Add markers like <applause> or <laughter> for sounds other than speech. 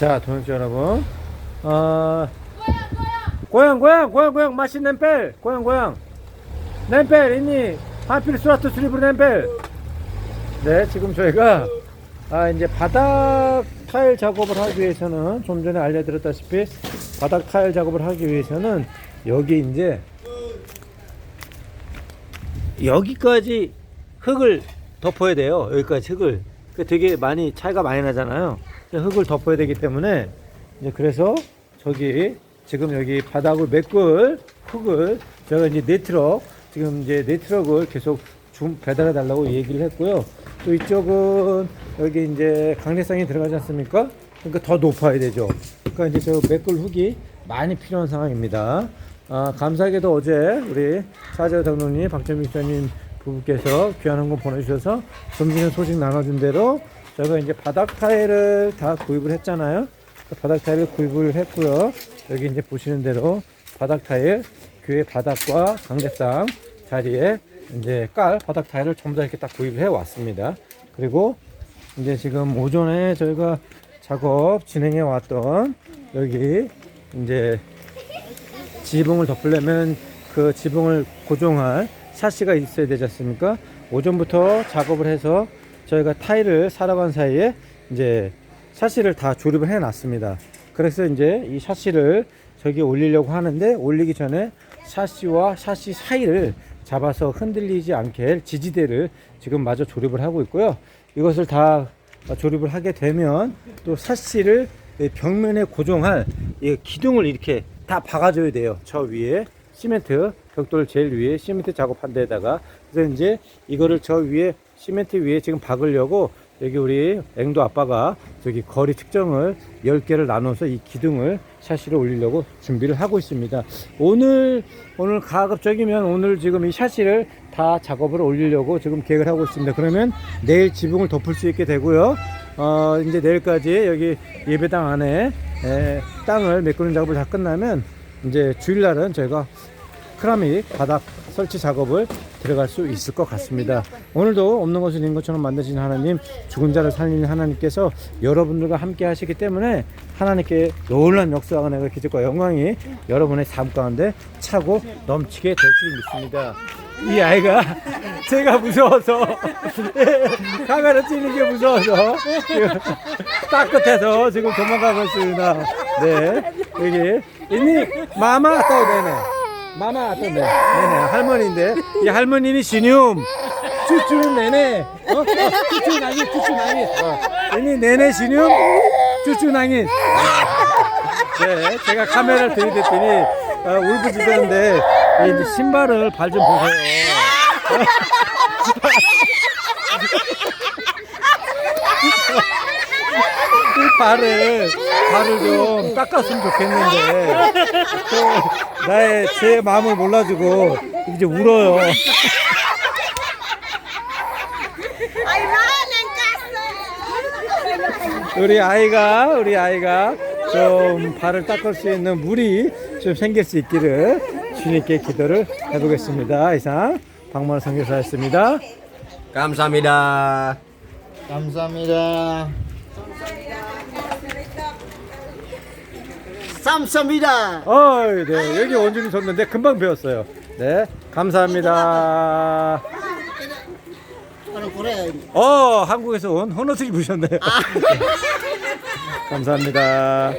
자, 동영자 여러분. 어, 고양, 고양, 고양, 고양, 맛있는 뺄. 고양, 고양. 냄뺄, 있니? 하필 수라트 수리브르 냄뺄. 네, 지금 저희가, 아, 이제 바닥 타일 작업을 하기 위해서는, 좀 전에 알려드렸다시피, 바닥 타일 작업을 하기 위해서는, 여기 이제, 여기까지 흙을 덮어야 돼요. 여기까지 흙을. 그 되게 많이 차이가 많이 나잖아요. 흙을 덮어야 되기 때문에 이제 그래서 저기 지금 여기 바닥을 메꿀 흙을 제가 이제 네 트럭 지금 이제 네 트럭을 계속 좀 배달해 달라고 얘기를 했고요. 또 이쪽은 여기 이제 강내성이 들어가지 않습니까? 그러니까 더 높아야 되죠. 그러니까 이제 저 메꿀 흙이 많이 필요한 상황입니다. 아, 감사하게도 어제 우리 사저 당론님 박정민 기자님 부부께서 귀한 헌금 보내주셔서 좀 전에 소식 나눠준 대로 저희가 이제 바닥 타일을 다 구입을 했잖아요. 그 바닥 타일을 구입을 했고요. 여기 이제 보시는 대로 바닥 타일 교회 바닥과 강대상 자리에 이제 깔 바닥 타일을 전부 다 이렇게 딱 구입을 해 왔습니다. 그리고 이제 지금 오전에 저희가 작업 진행해 왔던 여기 이제 지붕을 덮으려면 그 지붕을 고정할 샤시가 있어야 되지 않습니까? 오전부터 작업을 해서 저희가 타일을 사러 간 사이에 이제 샤시를 다 조립을 해 놨습니다. 그래서 이제 이 샤시를 저기 올리려고 하는데 올리기 전에 샤시와 샤시 사이를 잡아서 흔들리지 않게 지지대를 지금 마저 조립을 하고 있고요. 이것을 다 조립을 하게 되면 또 샤시를 벽면에 고정할 이 기둥을 이렇게 다 박아줘야 돼요. 저 위에 시멘트 벽돌 제일 위에 시멘트 작업한 데다가 그래서 이제 이거를 저 위에 시멘트 위에 지금 박으려고 여기 우리 앵도 아빠가 저기 거리 측정을 10개를 나눠서 이 기둥을 샤시를 올리려고 준비를 하고 있습니다. 오늘 오늘 가급적이면 오늘 지금 이 샤시를 다 작업을 올리려고 지금 계획을 하고 있습니다. 그러면 내일 지붕을 덮을 수 있게 되고요. 어, 이제 내일까지 여기 예배당 안에 에, 땅을 메꾸는 작업을 다 끝나면 이제 주일날은 저희가 크라믹 바닥 설치 작업을 들어갈 수 있을 것 같습니다. 오늘도 없는 것을 있는 것처럼 만드신 하나님, 죽은 자를 살리는 하나님께서 여러분들과 함께 하시기 때문에 하나님께 놀란 역사가 내가 기적과 영광이 여러분의 삶 가운데 차고 넘치게 될 줄 믿습니다. 이 아이가 제가 무서워서 <laughs> 카메라 찍는 게 무서워서 지금 <laughs> 따뜻해서 지금 도망가고 있습니다. 네 여기 이니 마마 또 네네 마마 또 네. 네네 할머니인데. 이 할머니는 신용 쭈쭈는 네네 어? 쭈쭈 나기 쭈쭈 나기 어. 이니 네네 신용 쭈쭈 나기 네 제가 카메라를 들이댔더니 어, 울부짖었는데 이 신발을 발 좀 보세요. <laughs> 이 발을 발을 좀 닦았으면 좋겠는데 그 나의 제 마음을 몰라주고 이제 울어요. 우리 아이가 우리 아이가 좀 발을 닦을 수 있는 물이 좀 생길 수 있기를 주님께 기도를 해보겠습니다. 이상 박만호 선교사였습니다. 감사합니다. 감사합니다. 쌈쌈이다. 어이, 네 여기 원준이 섰는데 금방 배웠어요. 네 감사합니다. 그래. 어 한국에서 온 헌어스기 부셨네요. <laughs> 감사합니다.